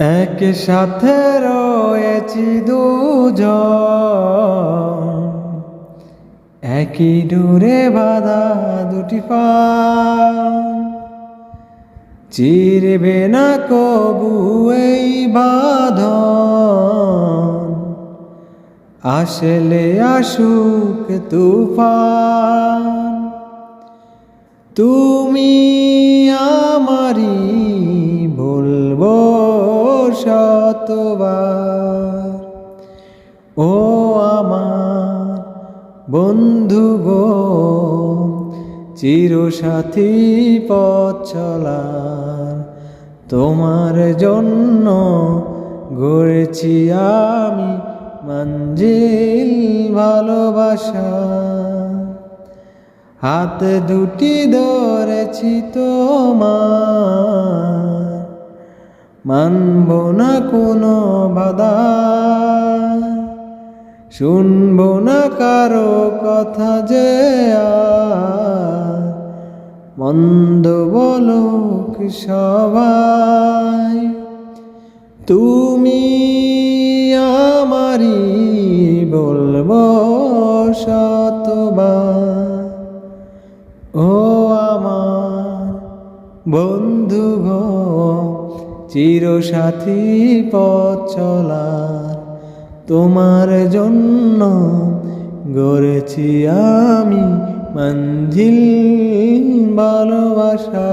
এক সাথে রয়েছি দুজন। একই দূরে বাধা, দুটি পান চিরবে না কবু এই বাঁধন। আসলে আসুক তুফান। তুমি শতবার ও আমার বন্ধু গো, চিরসাথী পথ চলার তোমার জন্য গড়েছি আমি মঞ্জিল ভালোবাসা। হাত দুটি ধরেছি তোমার মানব না কোনো বাধা। শুনব না কারও কথা যে মন্দ বলুক সবাই, তুমি আমারই বলব শতবার ও আমার বন্ধু গো চিরসাথী পথ চলার তোমার জন্য গড়েছি আমি মঞ্জিল ভালোবাসা।